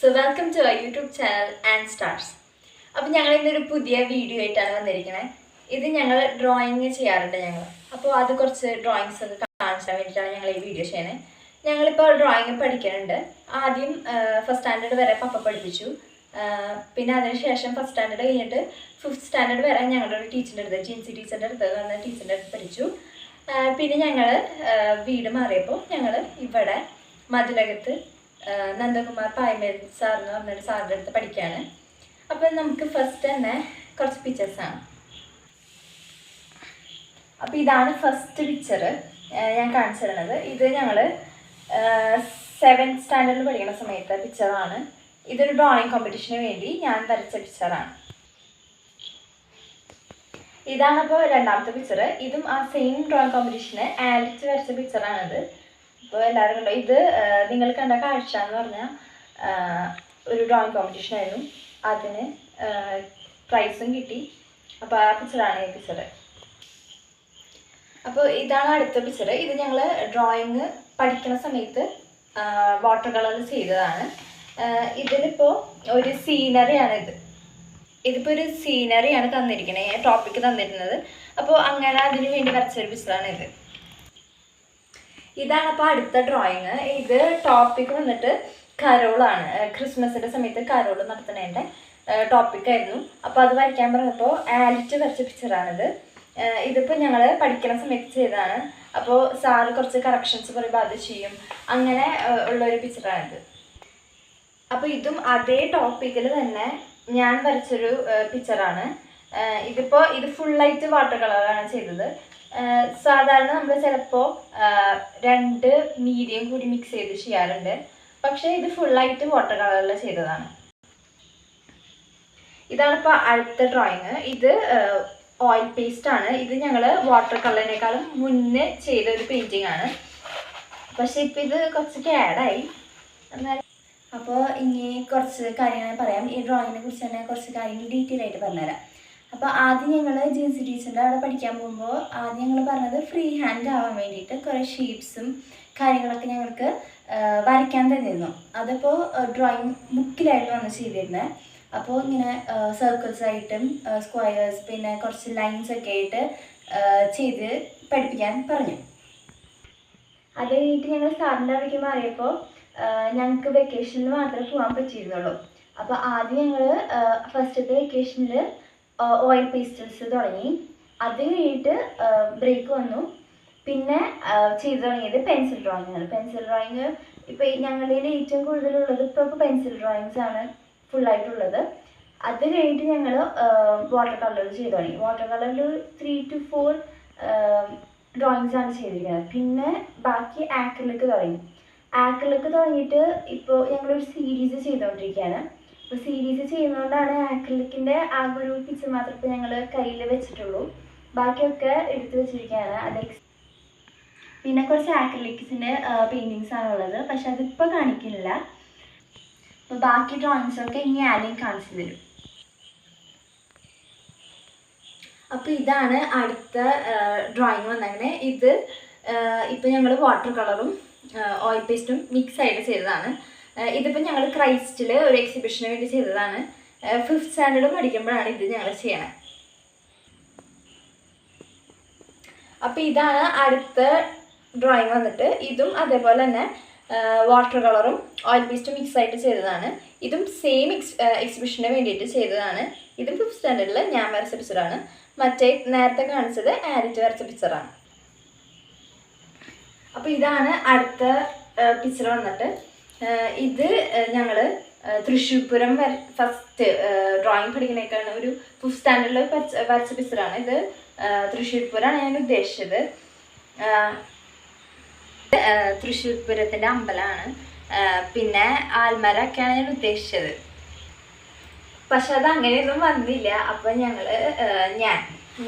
So welcome to our YouTube channel and stars അപ്പോൾ ഞങ്ങൾ ഇന്നൊരു പുതിയ വീഡിയോ ആയിട്ടാണ് വന്നിരിക്കുന്നത് ഇത് ഞങ്ങൾ ഡ്രോയിങ് ചെയ്യാറുണ്ട് ഞങ്ങൾ. അപ്പോൾ അത് കുറച്ച് ഡ്രോയിങ്സ് ഒക്കെ കാണിച്ചാൻ വേണ്ടിയിട്ടാണ് ഞങ്ങൾ ഈ വീഡിയോ ചെയ്യുന്നത് ഞങ്ങളിപ്പോൾ ഡ്രോയിങ് പഠിക്കുന്നുണ്ട് ആദ്യം ഫസ്റ്റ് സ്റ്റാൻഡേർഡ് വരെ പപ്പ പഠിപ്പിച്ചു. പിന്നെ അതിനുശേഷം ഫസ്റ്റ് സ്റ്റാൻഡേർഡ് കഴിഞ്ഞിട്ട് ഫിഫ്ത്ത് സ്റ്റാൻഡേർഡ് വരെ ഞങ്ങളുടെ ഒരു ടീച്ചറിന്റെ അടുത്ത് ജിൻസി ടീച്ചറിന്റെ അടുത്ത് വന്ന ടീച്ചറിന്റെ അടുത്ത് പഠിച്ചു. പിന്നെ ഞങ്ങൾ വീട് മാറിയപ്പോൾ ഞങ്ങൾ ഇവിടെ മതിലകത്ത് നന്ദകുമാർ പായ്മേൽ സാർ എന്ന് പറഞ്ഞൊരു സാറിന്റെ അടുത്ത് പഠിക്കുകയാണ്. അപ്പം നമുക്ക് ഫസ്റ്റ് തന്നെ കുറച്ച് പിക്ചേഴ്സാണ് അപ്പോൾ ഇതാണ് ഫസ്റ്റ് പിക്ചർ ഞാൻ കാണിച്ചു തരുന്നത് ഇത് ഞങ്ങൾ സെവൻത് സ്റ്റാൻഡേർഡിൽ പഠിക്കുന്ന സമയത്തെ പിക്ചറാണ് ഇതൊരു ഡ്രോയിങ് കോമ്പറ്റീഷന് വേണ്ടി ഞാൻ വരച്ച പിക്ചറാണ് ഇതാണ് അപ്പോൾ രണ്ടാമത്തെ പിക്ചർ ഇതും ആ സെയിം ഡ്രോയിങ് കോമ്പറ്റീഷന് ആലിച്ച് വരച്ച പിക്ചറാണിത് അപ്പോൾ എല്ലാവരും കണ്ടോ? ഇത് നിങ്ങൾ കണ്ട കാഴ്ച എന്ന് പറഞ്ഞാൽ ഒരു ഡ്രോയിങ് കോമ്പറ്റീഷൻ ആയിരുന്നു. അതിന് പ്രൈസും കിട്ടി. അപ്പോൾ ആ പിക്ചറാണ് ഈ പിക്ചർ അപ്പോൾ ഇതാണ് അടുത്ത പിക്ചർ ഇത് ഞങ്ങൾ ഡ്രോയിങ് പഠിക്കുന്ന സമയത്ത് വാട്ടർ കളറിൽ ചെയ്തതാണ്. ഇതിലിപ്പോൾ ഒരു സീനറിയാണ് ഇത്. ഇതിപ്പോൾ ഒരു സീനറിയാണ് തന്നിരിക്കുന്നത് ടോപ്പിക്ക് തന്നിരുന്നത്. അപ്പോൾ അങ്ങനെ അതിന് വേണ്ടി വരച്ചൊരു പിക്ചറാണ് ഇത്. ഇതാണ് അപ്പോൾ അടുത്ത ഡ്രോയിങ് ഇത് ടോപ്പിക് വന്നിട്ട് കരോളാണ്. ക്രിസ്മസിന്റെ സമയത്ത് കരോൾ നടത്തുന്നതിന്റെ ടോപ്പിക്കായിരുന്നു അപ്പോൾ അത് വരയ്ക്കാൻ പറഞ്ഞപ്പോൾ ആലിറ്റ് വരച്ച പിക്ചറാണിത് ഇതിപ്പോൾ ഞങ്ങൾ പഠിക്കുന്ന സമയത്ത് ചെയ്തതാണ്. അപ്പോൾ സാറ് കുറച്ച് കറക്ഷൻസ് പറയുമ്പോൾ അത് ചെയ്യും. അങ്ങനെ ഉള്ളൊരു പിക്ചറാണിത് അപ്പോൾ ഇതും അതേ ടോപ്പിക്കിൽ തന്നെ ഞാൻ വരച്ചൊരു പിക്ചറാണ് ഇതിപ്പോൾ ഇത് ഫുള്ളായിട്ട് വാട്ടർ കളറാണ് ചെയ്തത്. സാധാരണ നമ്മൾ ചിലപ്പോൾ രണ്ട് മീഡിയം കൂടി മിക്സ് ചെയ്ത് ചെയ്യാറുണ്ട്. പക്ഷേ ഇത് ഫുള്ളായിട്ട് വാട്ടർ കളറിൽ ചെയ്തതാണ്. ഇതാണ് ഇപ്പോൾ അടുത്ത ഡ്രോയിങ് ഇത് ഓയിൽ പേസ്റ്റ് ആണ്. ഇത് ഞങ്ങൾ വാട്ടർ കളറിനേക്കാളും മുന്നേ ചെയ്ത ഒരു പെയിന്റിംഗ് ആണ്. പക്ഷേ ഇപ്പം ഇത് കുറച്ച് കേടായി എന്നാൽ അപ്പോൾ ഇനി കുറച്ച് കാര്യങ്ങൾ പറയാം. ഈ ഡ്രോയിങ്ങിനെ കുറിച്ച് തന്നെ കുറച്ച് കാര്യങ്ങൾ ഡീറ്റെയിൽ ആയിട്ട് പറഞ്ഞുതരാം. അപ്പോൾ ആദ്യം ഞങ്ങൾ ജിൻസി ടീച്ചറിന്റെ അവിടെ പഠിക്കാൻ പോകുമ്പോൾ ആദ്യം ഞങ്ങൾ പറഞ്ഞത് ഫ്രീ ഹാൻഡ് ആവാൻ വേണ്ടിയിട്ട് കുറേ ഷേപ്സും കാര്യങ്ങളൊക്കെ ഞങ്ങൾക്ക് വരയ്ക്കാൻ തന്നിരുന്നു. അതിപ്പോൾ ഡ്രോയിങ് ബുക്കിലായിരുന്നു വന്ന് ചെയ്തിരുന്നത് അപ്പോൾ ഇങ്ങനെ സർക്കിൾസ് ആയിട്ടും സ്ക്വയേഴ്സ് പിന്നെ കുറച്ച് ലൈൻസ് ഒക്കെ ആയിട്ട് ചെയ്ത് പഠിപ്പിക്കാൻ പറഞ്ഞു. അത് കഴിഞ്ഞിട്ട് ഞങ്ങൾ സാറിന്റെ അവിടേക്ക് മാറിയപ്പോൾ ഞങ്ങൾക്ക് വെക്കേഷനിൽ മാത്രമേ പോകാൻ പറ്റിയിരുന്നുള്ളൂ. അപ്പോൾ ആദ്യം ഞങ്ങൾ ഫസ്റ്റത്തെ വെക്കേഷനിൽ ഓയിൽ പേസ്റ്റൽസ് തുടങ്ങി. അത് കഴിഞ്ഞിട്ട് ബ്രേക്ക് വന്നു. പിന്നെ ചെയ്തു തുടങ്ങിയത് പെൻസിൽ ഡ്രോയിങ് ആണ്. പെൻസിൽ ഡ്രോയിങ് ഇപ്പോൾ ഞങ്ങളിൽ ഏറ്റവും കൂടുതലുള്ളത് ഇപ്പോൾ ഇപ്പോൾ പെൻസിൽ ഡ്രോയിങ്സ് ആണ് ഫുള്ളായിട്ടുള്ളത് അത് കഴിഞ്ഞിട്ട് ഞങ്ങൾ വാട്ടർ കളർ ചെയ്തു തുടങ്ങി. വാട്ടർ കളറിൽ ത്രീ ടു ഫോർ ഡ്രോയിങ്സ് ആണ് ചെയ്തിരിക്കുന്നത്. പിന്നെ ബാക്കി ആക്രിലിക്ക് തുടങ്ങി. ആക്രിലിക്ക് തുടങ്ങിയിട്ട് ഇപ്പോൾ ഞങ്ങളൊരു സീരീസ് ചെയ്തുകൊണ്ടിരിക്കുകയാണ്. അപ്പോൾ സീരീസ് ചെയ്യുന്നതുകൊണ്ടാണ് ആക്രിലിക്കിന്റെ ആ ഒരു പിക്ചർ മാത്രം ഇപ്പോൾ ഞങ്ങൾ കയ്യിൽ വെച്ചിട്ടുള്ളൂ. ബാക്കിയൊക്കെ എടുത്തു വെച്ചിരിക്കുകയാണ് അത് പിന്നെ കുറച്ച് ആക്രിലിക്സിന്റെ പെയിന്റിങ്സ് ആണുള്ളത് പക്ഷെ അതിപ്പോൾ കാണിക്കുന്നില്ല. അപ്പോൾ ബാക്കി ഡ്രോയിങ്സൊക്കെ ഇനി ആരെയും കാണിച്ചു തരും. അപ്പോൾ ഇതാണ് അടുത്ത ഡ്രോയിങ് വന്നങ്ങനെ ഇത് ഇപ്പോൾ ഞങ്ങൾ വാട്ടർ കളറും ഓയിൽ പേസ്റ്റും മിക്സ് ആയിട്ട് ചെയ്തതാണ്. ഇതിപ്പോൾ ഞങ്ങൾ ക്രൈസ്റ്റിൽ ഒരു എക്സിബിഷന് വേണ്ടി ചെയ്തതാണ്. ഫിഫ്ത്ത് സ്റ്റാൻഡേർഡ് പഠിക്കുമ്പോഴാണ് ഇത് ഞങ്ങൾ ചെയ്യണത് അപ്പോൾ ഇതാണ് അടുത്ത ഡ്രോയിങ് വന്നിട്ട്. ഇതും അതേപോലെ തന്നെ വാട്ടർ കളറും ഓയിൽ പേസ്റ്റും മിക്സ് ആയിട്ട് ചെയ്തതാണ്. ഇതും സെയിം എക്സ് എക്സിബിഷന് വേണ്ടിയിട്ട് ചെയ്തതാണ്. ഇതും ഫിഫ്ത്ത് സ്റ്റാൻഡേർഡിൽ ഞാൻ വരച്ച പിക്ചറാണ് മറ്റേ നേരത്തെ കാണിച്ചത് ആരിറ്റ് വരച്ച പിക്ചറാണ് അപ്പോൾ ഇതാണ് അടുത്ത പിക്ചർ വന്നിട്ട്. ഇത് ഞങ്ങൾ തൃശ്ശൂർപുരം ഫസ്റ്റ് ഡ്രോയിങ് പഠിക്കുന്നേക്കാണ് ഒരു ഫിഫ്ത്ത് സ്റ്റാൻഡേർഡിൽ വരച്ച വരച്ച പിക്ചറാണ് ഇത്. തൃശ്ശൂർപുരമാണ് ഞാൻ ഉദ്ദേശിച്ചത്. ആഹ് ആഹ് തൃശ്ശൂർ പൂരത്തിന്റെ അമ്പലമാണ് പിന്നെ ആൽമരൊക്കെയാണ് ഞാൻ ഉദ്ദേശിച്ചത്. പക്ഷെ അത് അങ്ങനെയൊന്നും വന്നില്ല. അപ്പം ഞങ്ങൾ ഞാൻ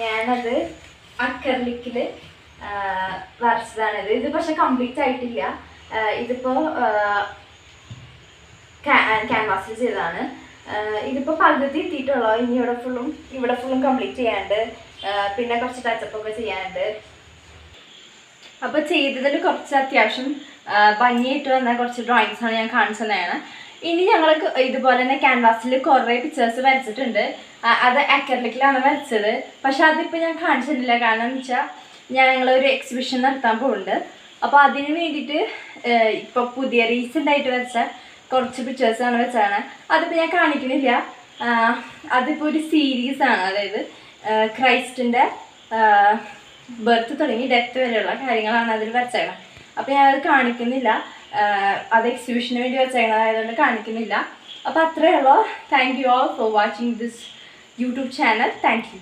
ഞാനത് അക്കർലിക്കിൽ വരച്ചതാണിത്. ഇത് പക്ഷെ കംപ്ലീറ്റ് ആയിട്ടില്ല. ഇതിപ്പോൾ ക്യാൻവാസിൽ ചെയ്തതാണ്. ഇതിപ്പോൾ പകുതി എത്തിയിട്ടുള്ളൂ. ഇനി ഇവിടെ ഫുള്ളും ഇവിടെ ഫുള്ളും കംപ്ലീറ്റ് ചെയ്യാണ്ട് പിന്നെ കുറച്ച് ടച്ചപ്പ് ഒക്കെ ചെയ്യാനുണ്ട്. അപ്പോൾ ചെയ്തതിൽ കുറച്ച് അത്യാവശ്യം ഭംഗിയായിട്ട് വന്ന കുറച്ച് ഡ്രോയിങ്സ് ആണ് ഞാൻ കാണിച്ചു തന്നെയാണ് ഇനി ഞങ്ങൾ ഇതുപോലെ തന്നെ ക്യാൻവാസിൽ കുറേ പിക്ചേഴ്സ് വരച്ചിട്ടുണ്ട്. അത് അക്കാഡമിക്കിലാണ് വരച്ചത്. പക്ഷെ അതിപ്പോൾ ഞാൻ കാണിച്ചിട്ടില്ല. കാരണം എന്ന് വെച്ചാൽ ഞങ്ങളൊരു എക്സിബിഷൻ നടത്താൻ പോകുന്നുണ്ട് അപ്പോൾ അതിന് വേണ്ടിയിട്ട് ഇപ്പോൾ പുതിയ റീസെന്റ് ആയിട്ട് വരച്ച കുറച്ച് പിക്ചേഴ്സാണ് വെച്ചാണ്. അതിപ്പോൾ ഞാൻ കാണിക്കണില്ല. അതിപ്പോൾ ഒരു സീരീസ് ആണ്. അതായത് ക്രൈസ്റ്റിന്റെ ബർത്ത് തുടങ്ങി ഡെത്ത് വരെയുള്ള കാര്യങ്ങളാണ് അതിൽ വെച്ചേക്കണം അപ്പോൾ ഞാനത് കാണിക്കുന്നില്ല. അത് എക്സിബിഷന് വേണ്ടി വെച്ചേക്കണതായതുകൊണ്ട് കാണിക്കുന്നില്ല. അപ്പോൾ അത്രയേ ഉള്ളൂ. Thank you all for watching this YouTube channel thank you